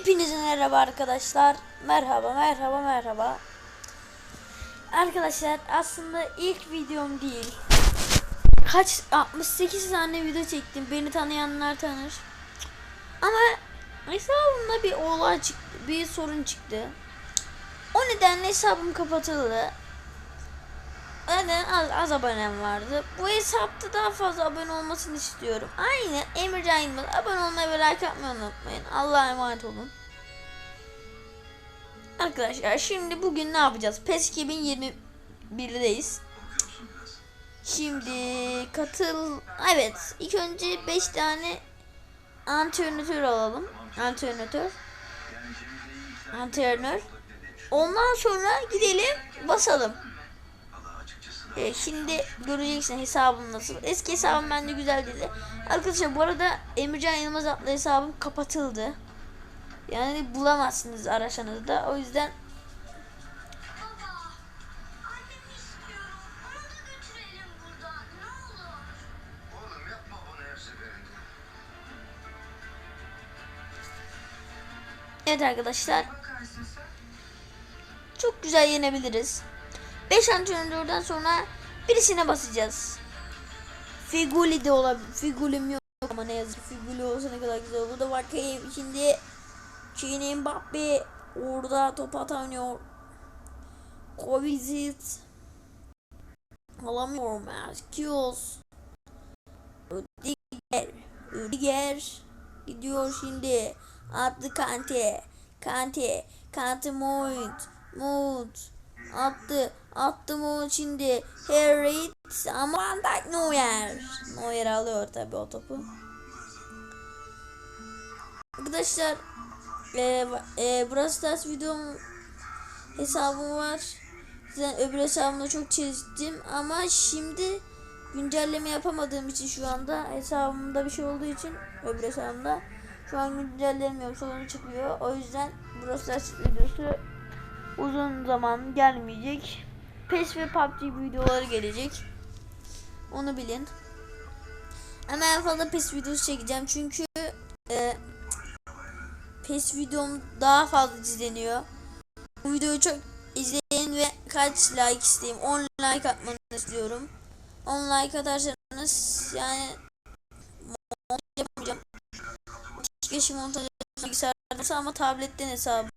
Hepinize merhaba arkadaşlar. Merhaba, merhaba, merhaba. Arkadaşlar aslında ilk videom değil. Kaç 68 tane video çektim. Beni tanıyanlar tanır. Ama hesabımda bir olay çıktı, bir sorun çıktı. O nedenle hesabım kapatıldı. Neden az, az abonem vardı. Bu hesapta daha fazla abone olmasını istiyorum. Aynı Emircan Yılmaz. Abone olmayı ve like atmayı unutmayın. Allah'a emanet olun. Arkadaşlar şimdi bugün ne yapacağız? PES 2021'deyiz. Şimdi katıl... Evet ilk önce 5 tane antrenör alalım. Antrenör. Antrenör. Ondan sonra gidelim basalım. Ee, şimdi göreceksin hesabım nasıl. Eski hesabım bende güzel dedi. Arkadaşlar bu arada Emircan Yılmaz adlı hesabım kapatıldı. Yani bulamazsınız araşanızda. O yüzden evet arkadaşlar çok güzel yenebiliriz. 5 antrenörden sonra birisine basacağız. Figuli de olabilir. Figulim yok ama ne yazık Figuli olsa ne kadar güzel olur da bakayım şimdi Kylian Mbappe orada top atamıyor. Kovic alamıyor Marquinhos Rüdiger Rüdiger gidiyor şimdi. Attı Kante. Kante. Kante Mount Mount attı. Attı Mount şimdi. Harry ama Van Dijk Neuer. Neuer alıyor tabi o topu. Arkadaşlar e, e, Brawl Stars videom hesabım var. Zaten öbür hesabımda çok çizdim ama şimdi güncelleme yapamadığım için şu anda hesabımda bir şey olduğu için öbür hesabımda şu an güncellemiyorum sorun çıkıyor. O yüzden Brawl Stars videosu uzun zaman gelmeyecek. PES ve PUBG videoları gelecek. Onu bilin. Ama en fazla PES videosu çekeceğim çünkü e, PES videom daha fazla izleniyor. Bu videoyu çok izleyin ve kaç like isteyeyim? 10 like atmanı istiyorum. 10 like atarsanız yani montaj yapamayacağım. Keşke montaj bilgisayarda ama tabletten hesabım.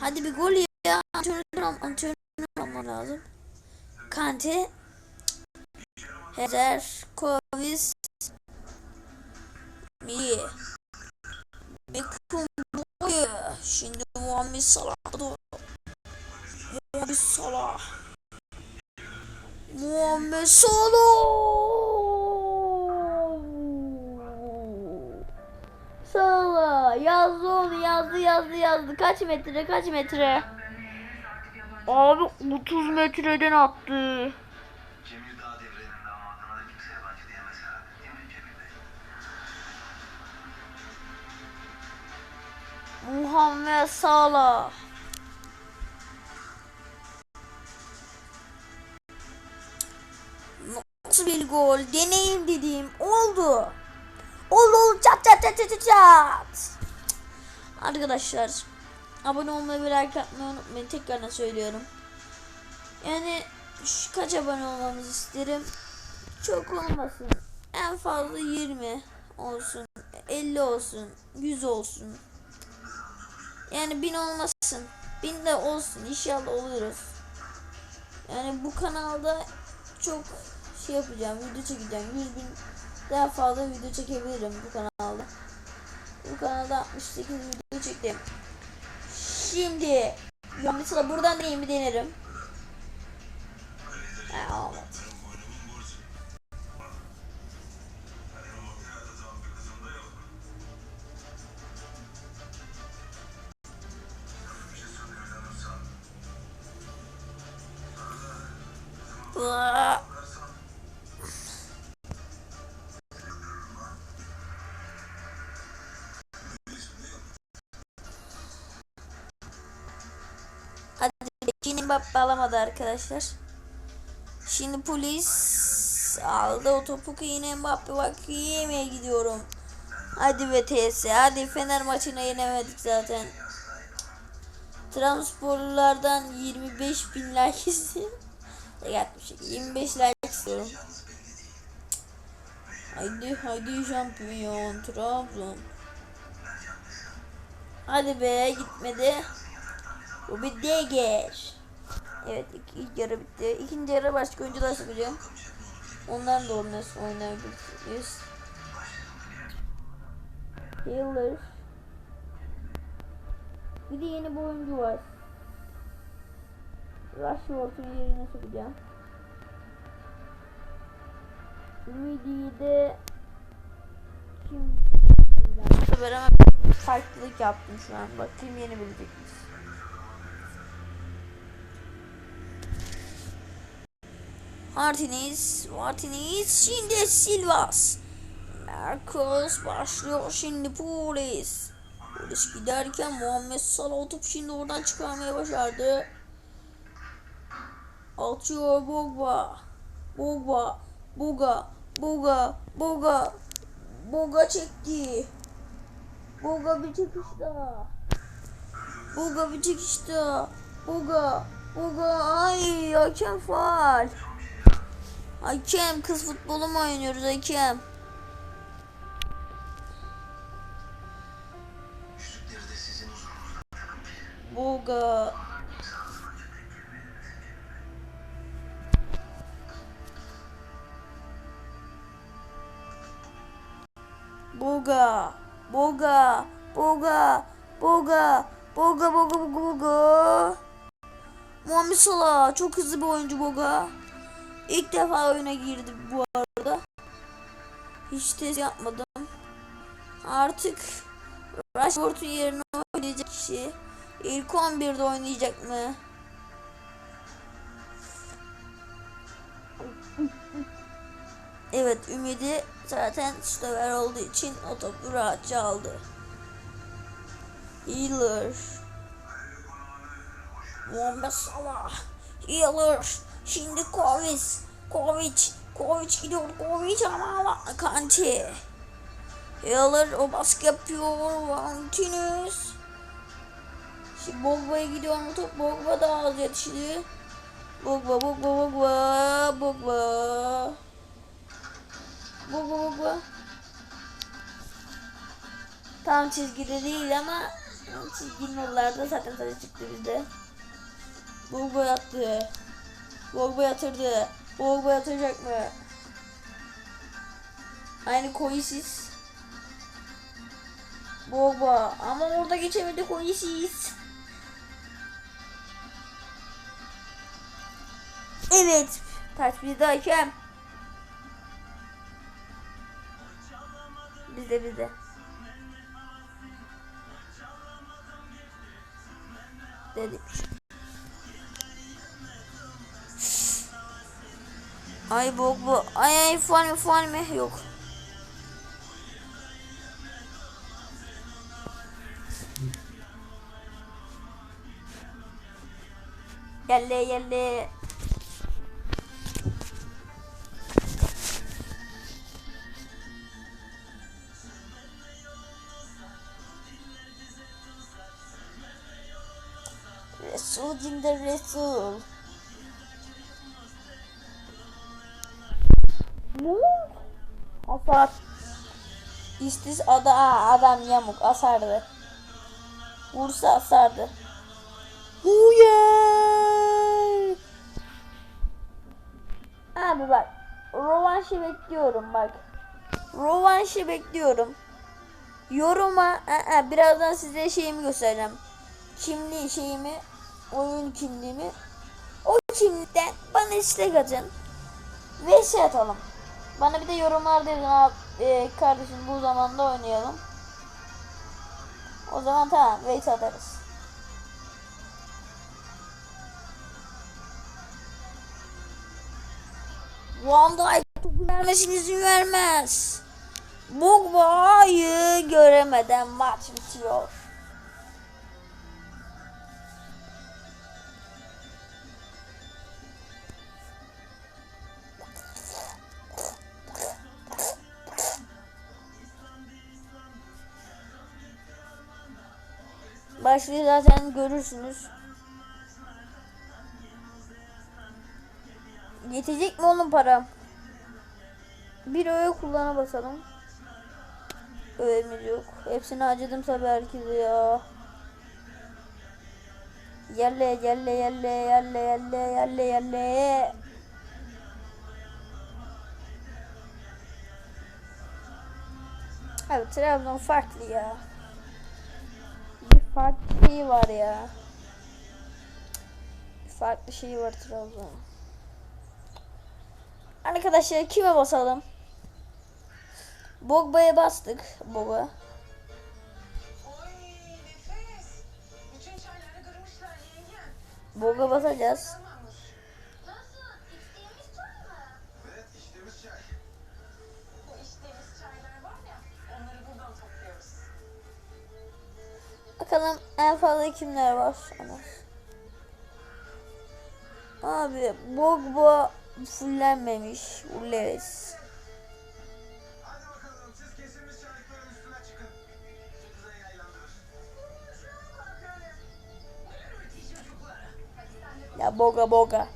Hadi. Bir gol ya. Antrenör, olmam lazım. Kante. Hezer. Kovis. İyi. Beckham boyu. Şimdi Muhammed Salah doğru. Muhammed Salah. Muhammed Salah. Salah yazdı onu yazdı yazdı yazdı. Kaç metre kaç metre? Abi 30 metreden attı. Muhammed Salah. Nasıl bir gol? Deneyim dediğim oldu. Oldu oldu çat çat çat çat çat. Arkadaşlar abone olmayı ve like atmayı unutmayın. Tekrardan söylüyorum. Yani şu kaç abone olmamızı isterim. Çok olmasın. En fazla 20 olsun. 50 olsun. 100 olsun. Yani 1000 olmasın. 1000 de olsun. İnşallah oluruz. Yani bu kanalda çok şey yapacağım. Video çekeceğim. 100 bin daha fazla video çekebilirim bu kanalda. Bu kanalda 68 video çektim. Şimdi mesela buradan da bir denerim. Ha, olmadı. Hadi Kini alamadı arkadaşlar. Şimdi polis aldı o topu ki yine Mbappe bak yemeye gidiyorum. Hadi BTS hadi Fener maçına yenemedik zaten. Transporlardan 25 bin like izleyelim. 60 25 like istiyorum. Haydi haydi şampiyon Trabzon. Hadi be gitmedi. Bu bir deger. Evet ilk yarı bitti. İkinci yarı başka oyuncular çıkacağım. Ondan da olmaz oynayabiliriz. Taylor. Bir de yeni bir oyuncu var. Rashford'un yerine sokacağım. Ümidi'yi de kim? Sefer ama farklılık yaptım şu an. Bakayım yeni bilecek miyiz? Martinez, Martinez, şimdi Silvas. Marcos başlıyor şimdi polis. Polis giderken Muhammed Salah top şimdi oradan çıkarmaya başardı. Atıyor Bogba. Bogba. Boga. Boga. Boga. Boga çekti. Boga bir çekiş daha. Boga bir çekiş daha. Boga. Boga. Ay hakem faal. Hakem kız futbolu mu oynuyoruz hakem? Boga. Boga. Boga. Boga. Boga. Boga boga boga boga. Muhammed Salah çok hızlı bir oyuncu Boga. İlk defa oyuna girdi bu arada. Hiç test yapmadım. Artık Rashford'un yerine oynayacak kişi. İlk 11'de oynayacak mı? Evet Ümidi zaten stoper olduğu için o topu rahatça aldı. Healer. Muhammed Salah. Healer. Şimdi Kovic. Kovic. Kovic gidiyor. Kovic ama Kanti. Healer o baskı yapıyor. Martinez. Şimdi Bogba'ya gidiyor mu top? Bogba da az yetişti. Bogba, Bogba, Bogba. Bogba, Tam çizgide değil ama çizginin oralarda zaten tadı çıktı bizde. Bogba yattı. Bogba yatırdı. Bogba yatıracak mı? Aynı Koyisiz. Bogba ama orada geçemedi Koyisiz. Evet. Taç bizde hakem. Bizde bizde. Dedim. Ay bok bu. Ay ay mı fuan mı? Yok. Geldi geldi. Cinde Resul. Ne? Hasar. İstiz ada Aa, adam yamuk asardı. Vursa asardı. Huyer. Abi bak. Rovanşı bekliyorum bak. Rovanşı bekliyorum. Yoruma aa, birazdan size şeyimi göstereceğim. Kimliği şeyimi, oyun kimliğimi. O kimlikten bana istek atın. Ve şey atalım. Bana bir de yorumlarda yazın abi e, kardeşim bu zamanda oynayalım. O zaman tamam wait atarız. Van Dijk topu izin vermez. Bogba'yı göremeden maç bitiyor. Başlığı zaten görürsünüz. Yetecek mi oğlum param? Bir öğe kullana basalım. Öğemiz yok. Hepsini harcadım tabi herkese ya. Yerle yerle yerle yerle yerle yerle yerle. Abi Trabzon farklı ya. Farklı şey var ya. Farklı şey var Trabzon. Arkadaşlar kime basalım? Bogba'ya bastık. Yengem. Bog'a basacağız. Fazla kimler var? Ana. Abi Bogba fullenmemiş. Yaylandırır. Ya Boga Boga.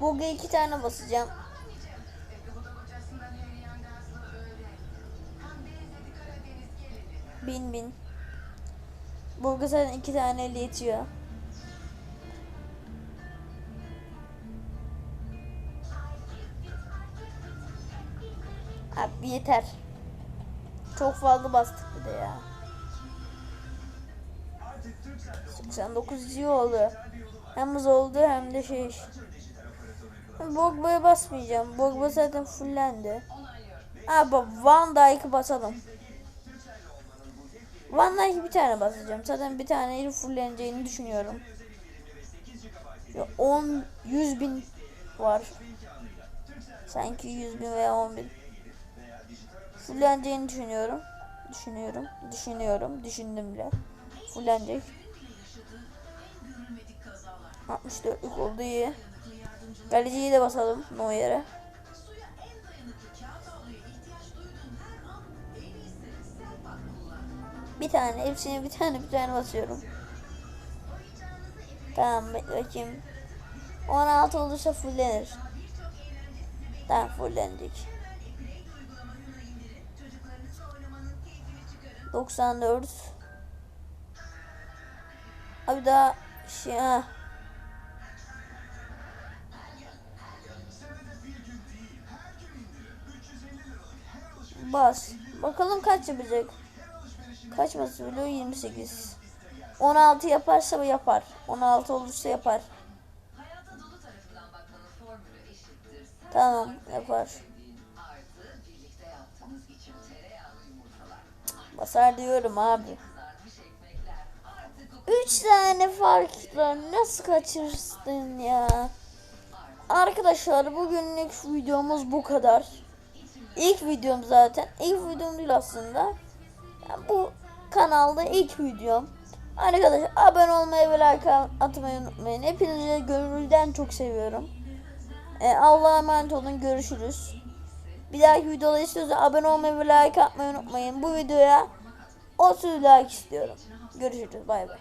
Boga iki tane basacağım. Boga zaten iki tane elle yetiyor. Abi yeter. Çok fazla bastık bir de ya. Artık Türksel 89 iyi oldu. Hem hız oldu hem de şey. Bogba'ya basmayacağım. Bogba zaten fullendi. Abi Van Dijk'ı basalım. Dijk'ı bir tane basacağım. Zaten bir tane fulleneceğini düşünüyorum. Ya 10 100 bin var. Sanki 100 bin veya 10 bin. Fulleneceğini düşünüyorum. Düşünüyorum. Düşünüyorum. Düşündüm bile. Fullenecek. 64'lük oldu iyi. Kaleciyi de basalım Neuer'e. Bir tane, hepsini bir tane bir tane basıyorum. Tamam bekle bakayım. 16 olursa fullenir. Tamam fullenecek. 94 Abi daha şey ha. Bas. Bakalım kaç yapacak. Kaç basıyor biliyor? 28. 16 yaparsa yapar. 16 olursa yapar. Tamam yapar. Basar diyorum abi. 3 tane farkla nasıl kaçırırsın ya? Arkadaşlar bugünlük videomuz bu kadar. İlk videom zaten. İlk videom değil aslında. Bu kanalda ilk videom. Arkadaşlar abone olmayı ve like atmayı unutmayın. Hepinizi gönülden çok seviyorum. Ee, Allah'a emanet olun. Görüşürüz. Bir dahaki videoda istiyorsanız abone olmayı ve like atmayı unutmayın. Bu videoya 30 like istiyorum. Görüşürüz. Bay bay.